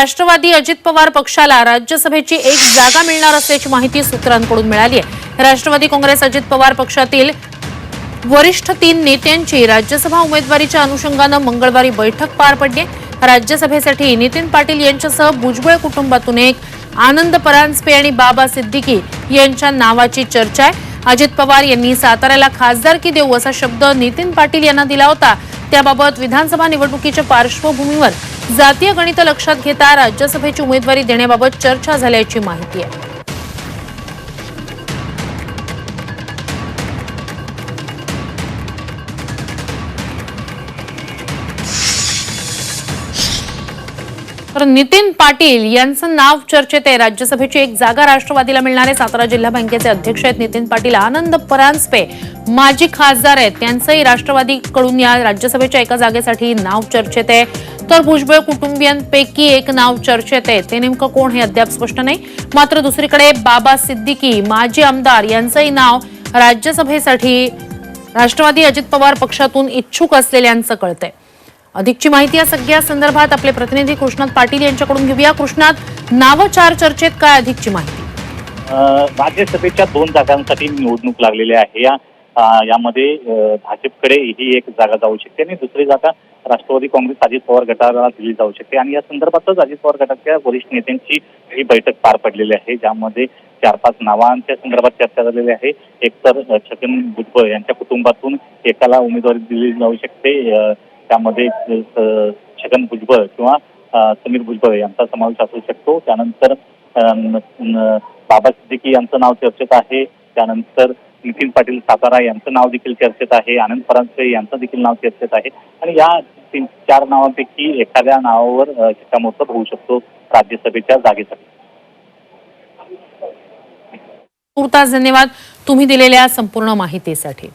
राष्ट्रवादी अजित पवार पक्षाला राज्यसभेची एक जागा मिळणार असल्याची माहिती सूत्रांकडून मिळाली आहे. राष्ट्रवादी काँग्रेस अजित पवार पक्षातील वरिष्ठ तीन नेत्यांची राज्यसभा उमेदवारीच्या अनुषंगानं मंगळवारी बैठक पार पडली राज्यसभेसाठी नितीन पाटील यांच्यासह भुजबळ कुटुंबातून एक आनंद परांजपे आणि बाबा सिद्दीकी यांच्या नावाची चर्चा आहे. अजित पवार यांनी साताऱ्याला खासदारकी देऊ असा शब्द नितीन पाटील यांना दिला होता. त्याबाबत विधानसभा निवडणुकीच्या पार्श्वभूमीवर जातीय गणित लक्षात घेता राज्यसभेची उमेदवारी देण्याबाबत चर्चा झाल्याची माहिती आहे. तर नितीन पाटील यांचं नाव चर्चेत आहे. राज्यसभेची एक जागा राष्ट्रवादीला मिळणार आहे. सातारा जिल्हा बँकेचे अध्यक्ष आहेत नितीन पाटील आनंद परांजपे माजी खासदार आहेत. त्यांचंही राष्ट्रवादीकडून या राज्यसभेच्या एका जागेसाठी नाव चर्चेत आहे. उत्तर भुजबळ कुटुंबियांपैकी एक नाव चर्चेत आहे. ते नेमकं कोण हे अद्याप स्पष्ट नाही. मात्र दुसरीकडे बाबा सिद्दीकी माजी आमदार यांचंही नाव राज्यसभेसाठी राष्ट्रवादी अजित पवार पक्षातून इच्छुक असलेल्यांचं कळतंय. अधिकची माहिती या सगळ्या संदर्भात आपले प्रतिनिधी कृष्णात पाटील यांच्याकडून घेऊया. कृष्णात नावं चार चर्चेत काय अधिकची माहिती? राज्यसभेच्या दोन जागांसाठी निवडणूक लागलेली आहे. या यामध्ये भाजपकडे ही एक जागा जाऊ शकते आणि दुसरी जागा राष्ट्रवादी काँग्रेस अजित पवार गटाला दिली जाऊ शकते. आणि या संदर्भातच अजित पवार गटाच्या वरिष्ठ नेत्यांची ही बैठक पार पडलेली आहे ज्यामध्ये चार पाच नावांच्या संदर्भात चर्चा झालेली आहे. एकतर छगन भुजबळ यांच्या कुटुंबातून एकाला उमेदवारी दिली जाऊ शकते. त्यामध्ये छगन भुजबळ किंवा समीर भुजबळ यांचा समावेश असू शकतो. त्यानंतर बाबा सिद्दीकी यांचं नाव चर्चेत आहे. त्यानंतर नितीन पाटील सातारा यांचं नाव देखील चर्चेत आहे आनंद परांजपे यांचं देखील नाव चर्चेत आहे. आणि या तीन चार नावांपैकी एखाद्या नावावर शिक्कामोर्तब होऊ शकतो राज्यसभेच्या जागेसाठी. तुर्तास धन्यवाद. तुम्ही दिलेल्या संपूर्ण माहितीसाठी.